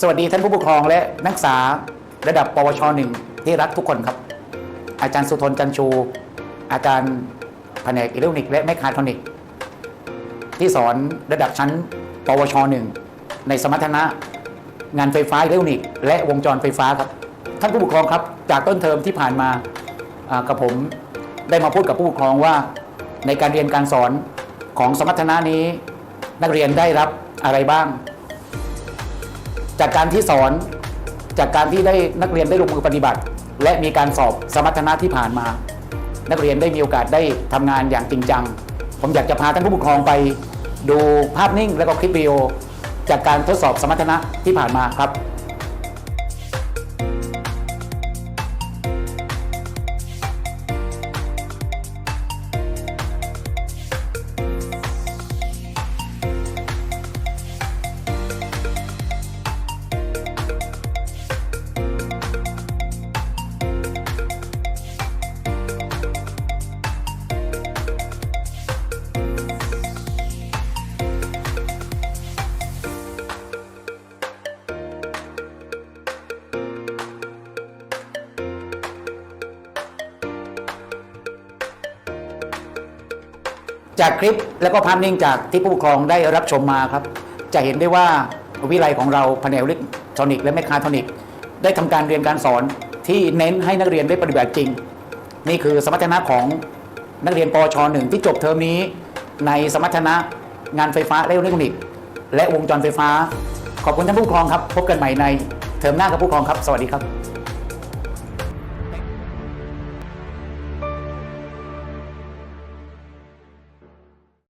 สวัสดีท่านผู้ปกครองและนักศึกษาระดับ ปวชหนึ่งที่รักทุกคนครับ อาจารย์สุทนจันชู อาจารย์แผนกอิเล็กทรอนิกส์และแมคคาทรอนิกส์ที่สอนระดับชั้น ปวชหนึ่งในสมรรถนะงานไฟฟ้าอิเล็กทรอนิกส์และวงจรไฟฟ้าครับ ท่านผู้ปกครองครับ จากต้นเทอมที่ผ่านมาอ่ากับผมได้มาพูดกับผู้ปกครองว่า ในการเรียนการสอนของสมรรถนะนี้ นักเรียนได้รับอะไรบ้าง จากการที่สอน จากการที่ได้นักเรียนได้ลงมือปฏิบัติ และมีการสอบสมรรถนะที่ผ่านมา นักเรียนได้มีโอกาสได้ทำงานอย่างจริงจัง ผมอยากจะพาท่านผู้ปกครองไป ดูภาพนิ่งและก็คลิปวิดีโอ จากการทดสอบสมรรถนะที่ผ่านมาครับ จากคลิปและก็ภาพนิ่งจากที่ผู้ปกครองได้รับชมมาครับ จะเห็นได้ว่าวิไลของเราแผนกอิเล็กทรอนิกส์และแมคคาทรอนิกส์ได้ทำการเรียนการสอนที่เน้นให้นักเรียนได้ปฏิบัติจริง นี่คือสมรรถนะของนักเรียนปชหนึ่งที่จบเทอมนี้ ในสมรรถนะงานไฟฟ้าและอิเล็กทรอนิกส์และวงจรไฟฟ้า ขอบคุณท่านผู้ปกครองครับ พบกันใหม่ในเทอมหน้ากับผู้ปกครองครับ สวัสดีครับ